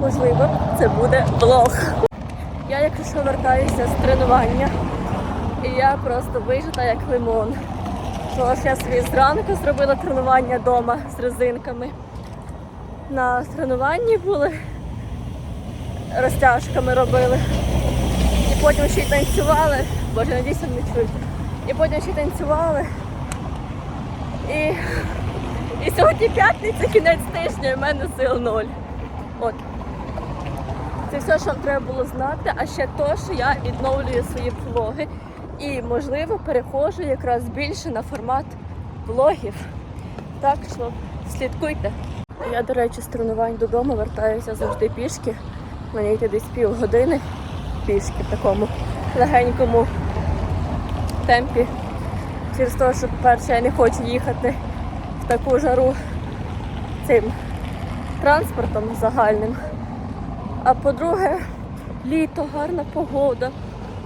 можливо, це буде влог. Я якщо що вертаюся з тренування, і я просто вижита як лимон. Що я собі зранку зробила тренування вдома з резинками. На тренуванні були, розтяжками робили. І потім ще й танцювали. Боже, вони не чують. І потім ще й танцювали. І, і сьогодні п'ятниця, кінець тижня, і в мене сил ноль. От. Це все, що вам треба було знати, а ще то, що я відновлюю свої влоги і, можливо, переходжу якраз більше на формат влогів. Так що слідкуйте. Я, до речі, з тренувань додому вертаюся завжди пішки. Мені йти десь півгодини пішки в такому легенькому темпі. Через те, що, по-перше, я не хочу їхати в таку жару цим транспортом загальним. А по-друге, літо, гарна погода,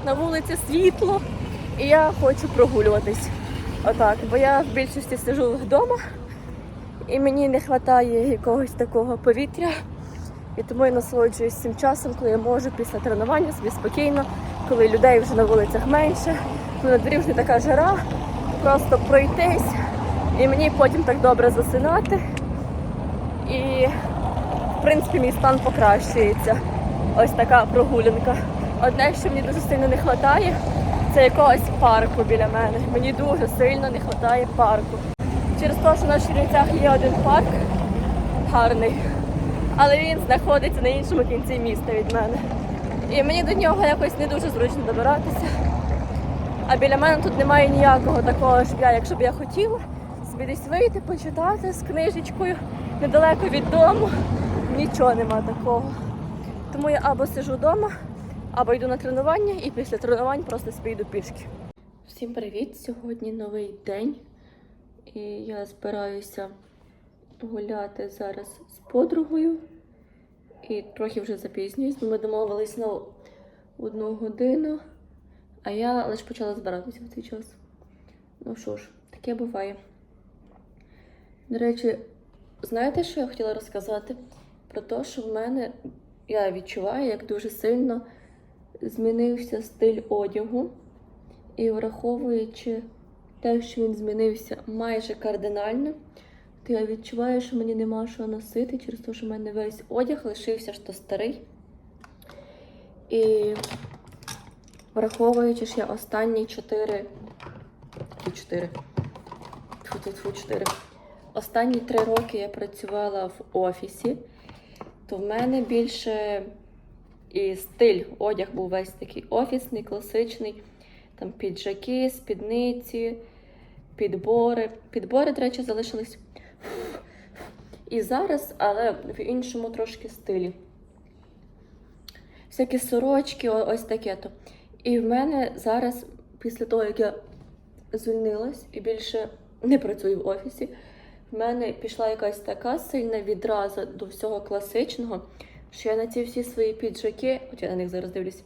на вулиці світло, і я хочу прогулюватись. Отак, бо я в більшості сижу вдома, і мені не вистачає якогось такого повітря. І тому я насолоджуюсь цим часом, коли я можу після тренування собі спокійно, коли людей вже на вулицях менше, коли на дворі вже така жара, просто пройтись, і мені потім так добре засинати. І принципі, мій стан покращується. Ось така прогулянка. Одне, що мені дуже сильно не вистачає, це якогось парку біля мене. Мені дуже сильно не вистачає парку. Через те, що на Чернівцях є один парк гарний, але він знаходиться на іншому кінці міста від мене. І мені до нього якось не дуже зручно добиратися. А біля мене тут немає ніякого такого, щоб я, якщо б я хотіла, собі десь вийти, почитати з книжечкою недалеко від дому. Нічого нема такого. Тому я або сижу вдома, або йду на тренування і після тренувань просто собі йду пішки. Всім привіт! Сьогодні новий день. І я збираюся гуляти зараз з подругою. І трохи вже запізнююсь, бо ми домовились на одну годину. А я лише почала збиратися в цей час. Ну що ж, таке буває. До речі, знаєте, що я хотіла розказати? Про те, що в мене я відчуваю, як дуже сильно змінився стиль одягу. І враховуючи те, що він змінився майже кардинально, то я відчуваю, що мені нема що носити через те, що в мене весь одяг лишився що старий. І враховуючи, що я останні 4. 4. Тьфу, тьфу, тьфу, 4. Останні три роки я працювала в офісі, то в мене більше і стиль одяг був весь такий офісний, класичний. Там піджаки, спідниці, підбори. Підбори, до речі, залишились і зараз, але в іншому трошки стилі. Всякі сорочки, ось таке то. І в мене зараз, після того, як я звільнилась і більше не працюю в офісі, в мене пішла якась така сильна відраза до всього класичного, що я на ці всі свої піджаки, от я на них зараз дивлюсь,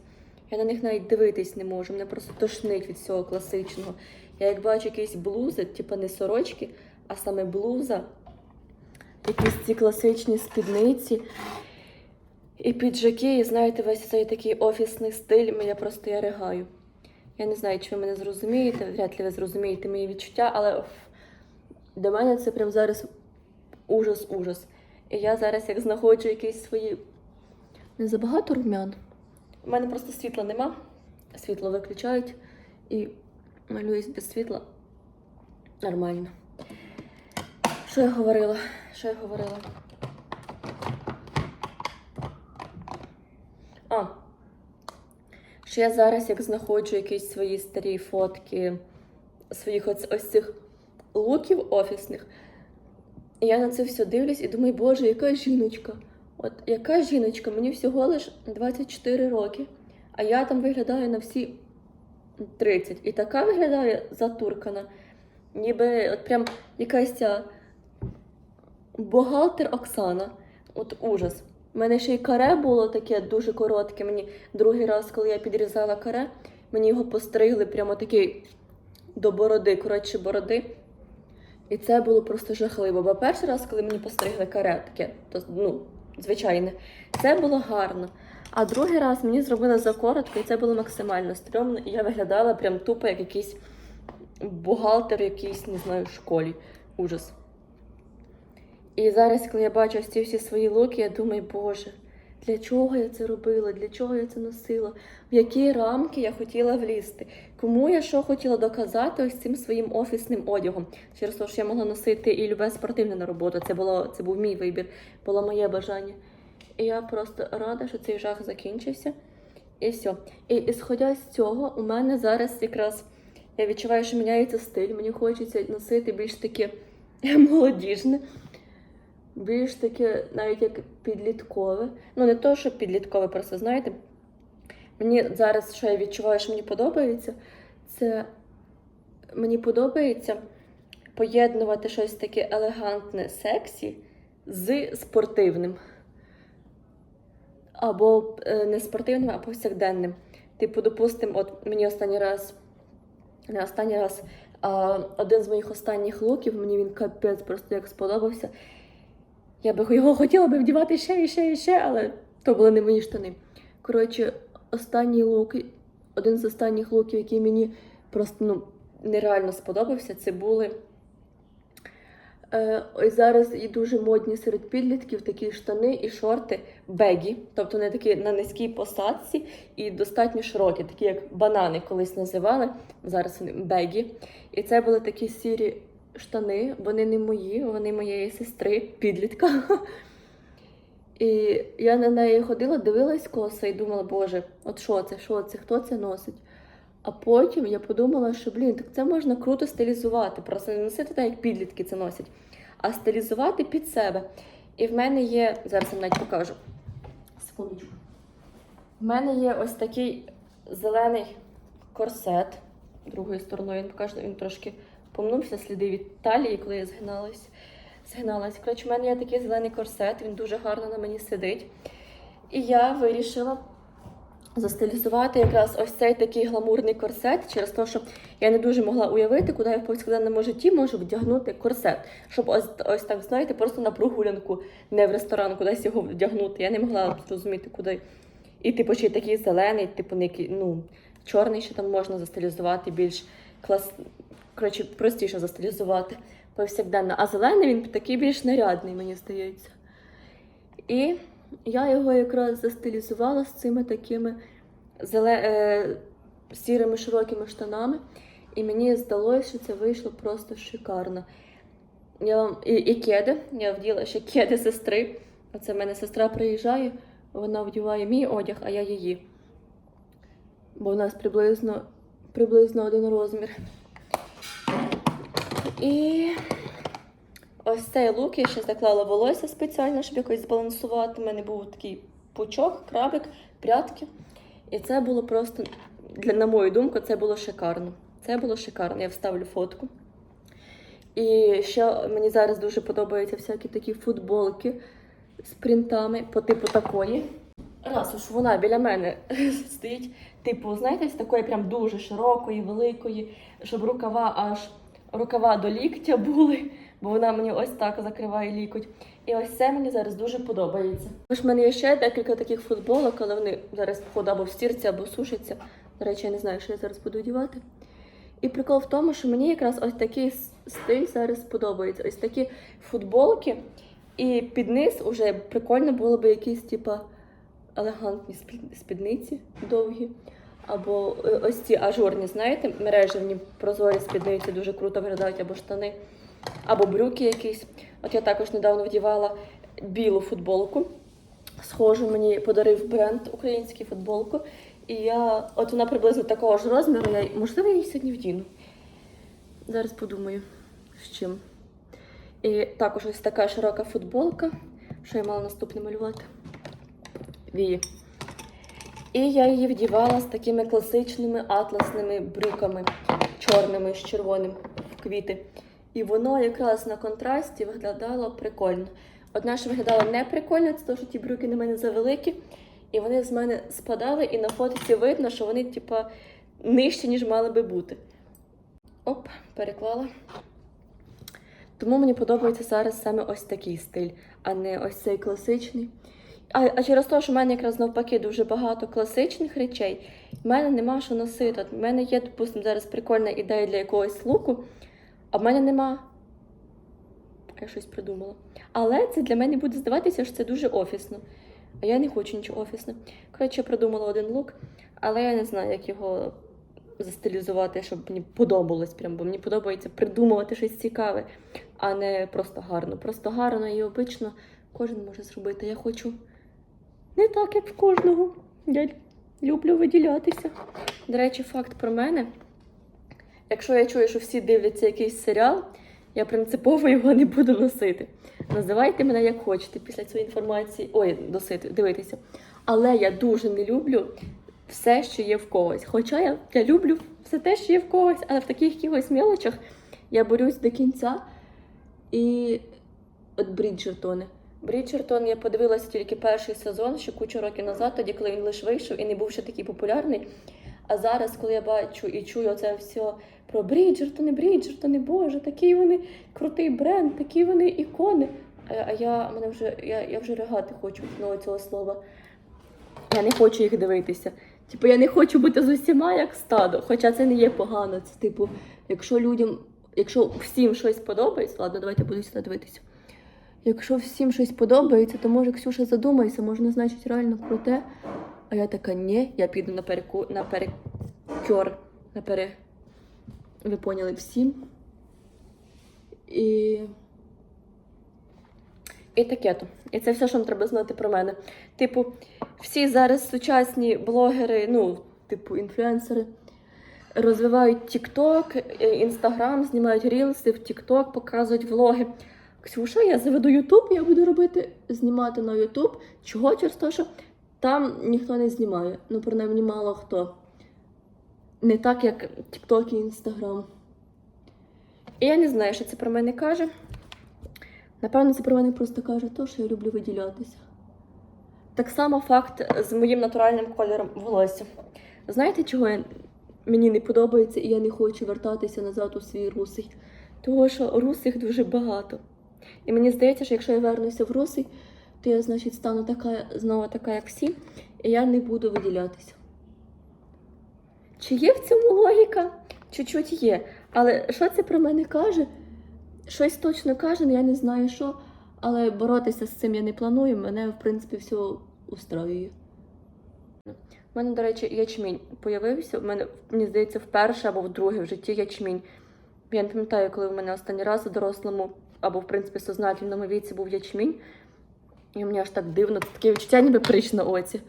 я на них навіть дивитись не можу. Мене просто тошнить від всього класичного. Я як бачу якісь блузи, типу не сорочки, а саме блуза, якісь ці класичні спідниці. І піджаки, і знаєте, весь цей такий офісний стиль, я просто я ригаю. Я не знаю, чи ви мене зрозумієте, вряд ли ви зрозумієте мої відчуття, але для мене це прям зараз ужас-ужас. І я зараз як знаходжу якісь свої. Не забагато румян. У мене просто світла нема. Світло виключають і малююсь без світла. Нормально. Що я говорила? Що я говорила? А, що я зараз як знаходжу якісь свої старі фотки своїх ось, ось цих луків офісних. І я на це все дивлюсь і думаю, боже, яка жіночка? От яка жіночка? Мені всього лиш 24 роки, а я там виглядаю на всі 30. І така виглядає затуркана. Ніби от прям якась ця бухгалтер Оксана. От ужас. У мене ще й каре було таке дуже коротке. Мені другий раз, коли я підрізала каре, мені його постригли прямо такий до бороди, коротше бороди. І це було просто жахливо. Бо перший раз, коли мені постригли каре, таке, то ну, звичайне. Це було гарно. А другий раз мені зробили закоротко, і це було максимально стрьомно. І я виглядала прям тупо, як якийсь бухгалтер, якийсь, не знаю, в школі. Ужас. І зараз, коли я бачу ці всі свої луки, я думаю, боже, для чого я це робила, для чого я це носила, в які рамки я хотіла влізти, кому я що хотіла доказати ось цим своїм офісним одягом. Через те, що я могла носити і любе спортивне на роботу. Це було це був мій вибір, було моє бажання. І я просто рада, що цей жах закінчився. І все. І ісходя з цього, у мене зараз якраз я відчуваю, що міняється стиль. Мені хочеться носити більш таке молодіжне, більш таке, навіть як підліткове. Ну, не то, що підліткове, просто знаєте. Мені зараз, що я відчуваю, що мені подобається, це мені подобається поєднувати щось таке елегантне, сексі з спортивним. Або е, не спортивним, а повсякденним. Типу, допустимо, от мені останній раз, не останній раз, а один з моїх останніх луків, мені він капець просто як сподобався. Я би його хотіла би вдівати ще і ще і ще, але то були не мої штани. Коротше, останній лук, один з останніх луків, який мені просто ну, нереально сподобався, це були. Е, ось зараз і дуже модні серед підлітків такі штани і шорти бегі, тобто не такі на низькій посадці і достатньо широкі, такі як банани колись називали. Зараз вони бегі. І це були такі сірі штани, вони не мої, вони моєї сестри, підлітка. І я на неї ходила, дивилась коса і думала, боже, от що це, що це, хто це носить? А потім я подумала, що блін, так це можна круто стилізувати. Просто не носити так, як підлітки це носять, а стилізувати під себе. І в мене є, зараз я навіть покажу. Секундочку. В мене є ось такий зелений корсет. Другою стороною він покаже, він трошки помнувся, сліди від талії, коли я згиналась. згиналась. Коротше, в мене є такий зелений корсет, він дуже гарно на мені сидить. І я вирішила застилізувати якраз ось цей такий гламурний корсет, через те, що я не дуже могла уявити, куди я в повсякденному житті можу вдягнути корсет. Щоб ось, ось так, знаєте, просто на прогулянку, не в ресторан, кудись його вдягнути. Я не могла зрозуміти, куди. І типу, чи такий зелений, типу, не ну, чорний ще там можна застилізувати, більш клас... коротше, простіше застилізувати повсякденно. А зелений він такий більш нарядний, мені здається. І я його якраз застилізувала з цими такими зеле... е... сірими широкими штанами. І мені здалося, що це вийшло просто шикарно. Я... І, і кеди. Я вділа ще кеди сестри. Оце в мене сестра приїжджає, вона вдіває мій одяг, а я її. Бо у нас приблизно, приблизно один розмір. І ось цей лук я ще заклала волосся спеціально, щоб якось збалансувати. У мене був такий пучок, крабик, прядки. І це було просто, для, на мою думку, це було шикарно. Це було шикарно. Я вставлю фотку. І ще мені зараз дуже подобаються всякі такі футболки з принтами по типу такої. Раз уж вона біля мене стоїть, типу, знаєте, з такої прям дуже широкої, великої, щоб рукава аж рукава до ліктя були, бо вона мені ось так закриває лікоть. І ось це мені зараз дуже подобається. Тож в мене є ще декілька таких футболок, але вони зараз, походу, або стірці, або сушаться. До речі, я не знаю, що я зараз буду одягати. І прикол в тому, що мені якраз ось такий стиль зараз подобається. Ось такі футболки, і під низ уже прикольно було б якісь, типа, елегантні спідниці довгі. Або е, ось ці ажурні, знаєте, мережевні прозорі спідниці дуже круто виглядають, або штани, або брюки якісь. От я також недавно вдівала білу футболку. Схожу, мені подарив бренд український футболку. І я, от вона приблизно такого ж розміру, я, можливо, я її сьогодні вдіну. Зараз подумаю, з чим. І також ось така широка футболка. Що я мала наступне малювати? Вії. І я її вдівала з такими класичними атласними брюками, чорними з червоним в квіти. І воно якраз на контрасті виглядало прикольно. Одна, що виглядала не прикольно, це те, що ті брюки на мене завеликі, і вони з мене спадали, і на фотоці видно, що вони, типа, нижчі, ніж мали би бути. Оп, переклала. Тому мені подобається зараз саме ось такий стиль, а не ось цей класичний. А, а через те, що в мене якраз навпаки дуже багато класичних речей, в мене нема що носити. От в мене є, допустимо, зараз прикольна ідея для якогось луку, а в мене нема. Я щось придумала. Але це для мене буде здаватися, що це дуже офісно. А я не хочу нічого офісне. Коротше, я придумала один лук, але я не знаю, як його застилізувати, щоб мені подобалось. Прям, бо мені подобається придумувати щось цікаве, а не просто гарно. Просто гарно і обично кожен може зробити. Я хочу не так, як в кожного. Я люблю виділятися. До речі, факт про мене. Якщо я чую, що всі дивляться якийсь серіал, я принципово його не буду носити. Називайте мене як хочете після цієї інформації. Ой, носити, дивитися. Але я дуже не люблю все, що є в когось. Хоча я, я люблю все те, що є в когось, але в таких якихось мелочах я борюсь до кінця. І от Бріджертони. Бріджертон я подивилася тільки перший сезон, ще кучу років назад, тоді, коли він лише вийшов і не був ще такий популярний. А зараз, коли я бачу і чую це все про Бріджертони, Бріджертони, Боже, такий вони крутий бренд, такі вони ікони. А, я мене вже я, я вже ригати хочу одного цього слова. Я не хочу їх дивитися. Типу, я не хочу бути з усіма як стадо. Хоча це не є погано. Це типу, якщо людям, якщо всім щось подобається, ладно, давайте буду сюди дивитися. Якщо всім щось подобається, то може Ксюша задумайся, можна, значить, реально круте. А я така, ні, я піду на переку на перекер, на пере. Ви поняли всім. І. І таке то. І це все, що вам треба знати про мене. Типу, всі зараз сучасні блогери, ну, типу, інфлюенсери, розвивають TikTok, Instagram, знімають рілси в TikTok, показують влоги. Ксюша, я заведу YouTube, я буду робити, знімати на YouTube. Чого? Через те, що там ніхто не знімає. Ну, принаймні, мало хто. Не так, як TikTok і Instagram. І я не знаю, що це про мене каже. Напевно, це про мене просто каже то, що я люблю виділятися. Так само факт з моїм натуральним кольором волосся. Знаєте, чого я, мені не подобається і я не хочу вертатися назад у свій русий? Того, що русих дуже багато. І мені здається, що якщо я вернуся в русий, то я, значить, стану така, знову така, як всі, і я не буду виділятися. Чи є в цьому логіка? Чуть-чуть є. Але що це про мене каже? Щось точно каже, але я не знаю що. Але боротися з цим я не планую. Мене, в принципі, все устраює. У мене, до речі, ячмінь появився. У мене, мені здається, вперше або вдруге в житті ячмінь. Я не пам'ятаю, коли в мене останній раз у дорослому або, в принципі, сознательному віці був ячмінь. І мені аж так дивно, таке відчуття ніби прищ на оці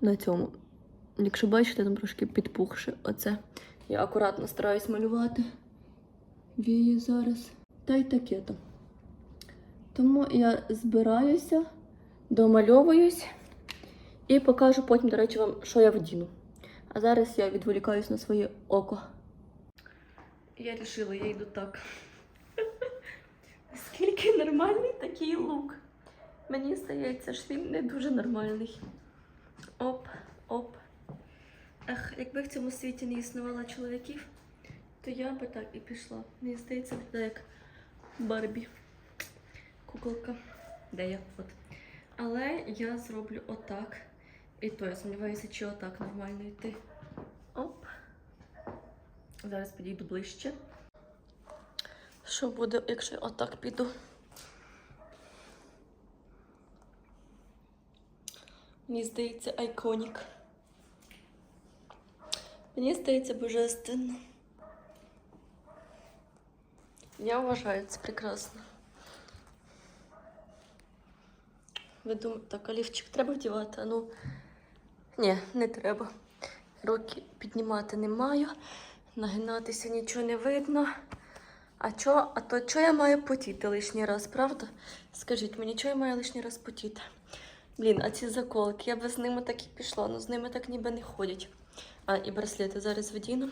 на цьому. Якщо бачите, там трошки підпухше оце. Я акуратно стараюсь малювати вії зараз. Та й таке то. Тому я збираюся, домальовуюсь і покажу потім, до речі, вам, що я вдіну. А зараз я відволікаюсь на своє око. Я вирішила, я йду так. Скільки нормальний такий лук. Мені здається, що він не дуже нормальний. Оп, оп. Ех, якби в цьому світі не існувало чоловіків, то я би так і пішла. Мені здається, це як Барбі. Куколка. Де я? От. Але я зроблю отак. І то я сумніваюся, чи отак нормально йти. Оп. Зараз підійду ближче. Що буде, якщо я отак піду? Мені здається, айконік. Мені здається божественно. Я вважаю це прекрасно. Ви думаєте, так, олівчик треба вдівати? Ну, ні, не треба. Руки піднімати не маю, нагинатися нічого не видно. А чо, а то чого я маю потіти лишній раз, правда? Скажіть мені, чого я маю лишній раз потіти? Блін, а ці заколки, я би з ними так і пішла, ну з ними так ніби не ходять. А, і браслети зараз вдіну.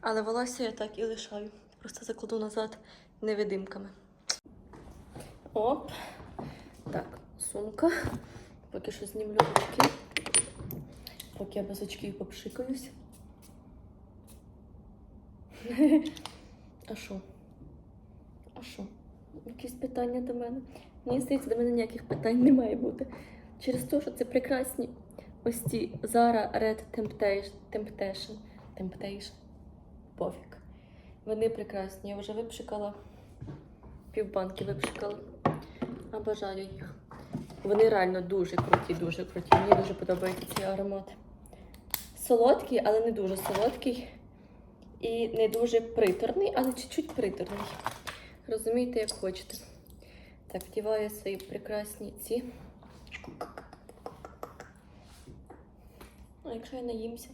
Але волосся я так і лишаю. Просто закладу назад невидимками. Оп. Так, сумка. Поки що знімлю очки. Поки я без очків попшикаюсь. А що? А що? Якісь питання до мене? Мені здається, до мене ніяких питань не має бути. Через те, що це прекрасні ось ці Zara Red Temptation. Temptation. Пофіг. Вони прекрасні. Я вже випшикала. Півбанки випшикала. Обожаю їх. Вони реально дуже круті, дуже круті. Мені дуже подобається цей аромат. Солодкий, але не дуже солодкий. І не дуже приторний, але чуть-чуть приторний. Розумієте, як хочете. Так, вдіваю свої прекрасні ці. А якщо я наїмся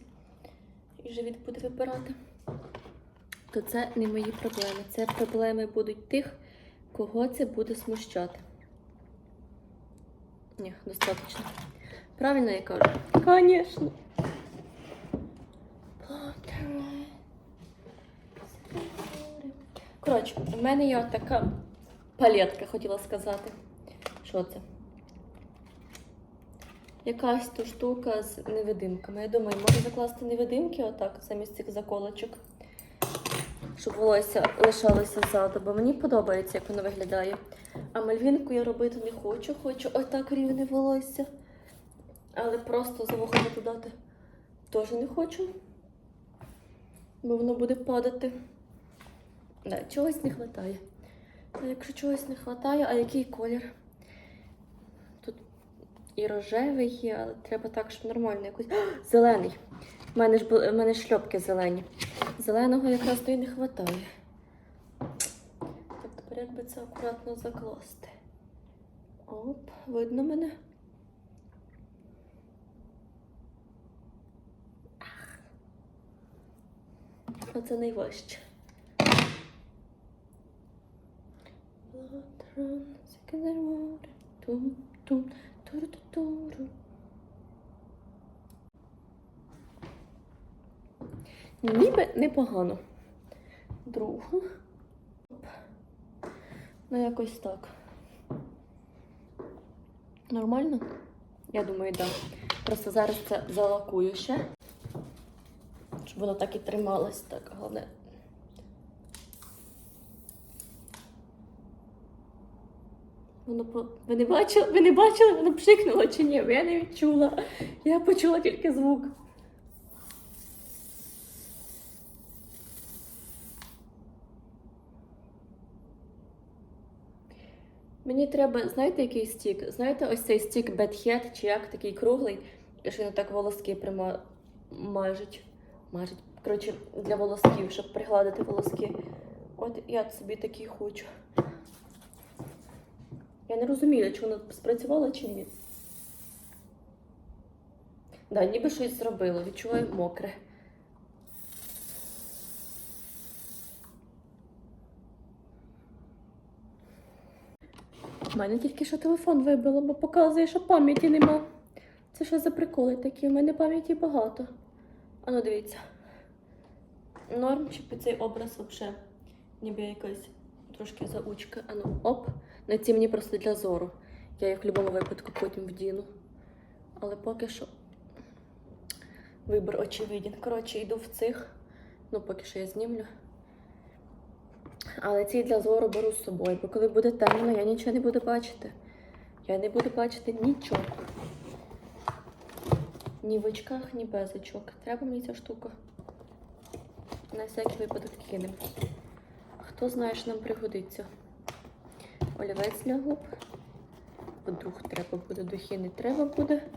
і живіт буде випирати, то це не мої проблеми. Це проблеми будуть тих, кого це буде смущати. Ні, достатньо. Правильно я кажу? Звісно. Коротше, в мене є така палетка, хотіла сказати. Що це? Якась то штука з невидимками. Я думаю, можна закласти невидимки отак, замість цих заколочок, щоб волосся лишалося ззаду, бо мені подобається, як воно виглядає. А мальвінку я робити не хочу, хочу отак рівне волосся. Але просто за вухами додати теж не хочу, бо воно буде падати. Чогось не вистачає. Якщо чогось не вистачає, а який колір? Тут і рожевий є, але треба так, щоб нормально якось. А, зелений. У мене ж в мене шльопки зелені. Зеленого якраз то й не вистачає. Так, тепер як би це акуратно закласти. Оп, видно мене. Оце найважче. Ніби непогано. Другу. Ну, якось так. Нормально? Я думаю, так. Да. Просто зараз це залакую ще. Щоб воно так і трималось, так головне. Воно по... Ви не бачили? Ви не бачили, воно пшикнуло чи ні? Я не відчула. Я почула тільки звук. Мені треба, знаєте, який стік? Знаєте, ось цей стік Head, чи як такий круглий, що він так волоски прима... мажуть. Мажуть. Коротше, для волосків, щоб пригладити волоски. От я собі такий хочу. Я не розумію, чи воно спрацювало чи ні. Да, ніби щось зробило, відчуваю мокре. У мене тільки що телефон вибило, бо показує, що пам'яті нема. Це що за приколи такі? У мене пам'яті багато. Ану, дивіться. Норм чи цей образ взагалі ніби якась трошки заучка. Ану, оп. На ці мені просто для зору. Я їх в будь-якому випадку потім вдіну. Але поки що вибір очевиден. Коротше, йду в цих. Ну, поки що я знімлю. Але ці для зору беру з собою, бо коли буде темно, я нічого не буду бачити. Я не буду бачити нічого. Ні в очках, ні без очок. Треба мені ця штука. На всякий випадок кинемо. Хто знає, що нам пригодиться. Олівець для губ. Вдруг треба буде, духи не треба буде.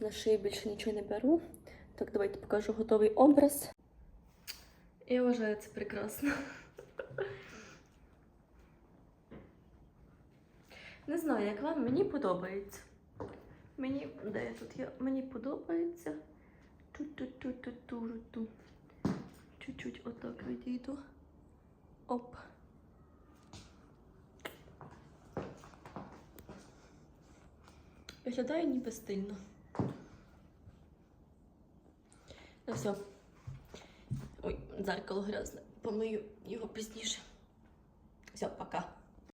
На шиї більше нічого не беру. Так, давайте покажу готовий образ. Я вважаю це прекрасно. Не знаю, як вам, мені подобається. Мені, де я тут є? Мені подобається. Чуть-чуть отак відійду. Оп. Виглядає ніби стильно. Ну все. Ой, дзеркало грязне. Помию його пізніше. Все, пока.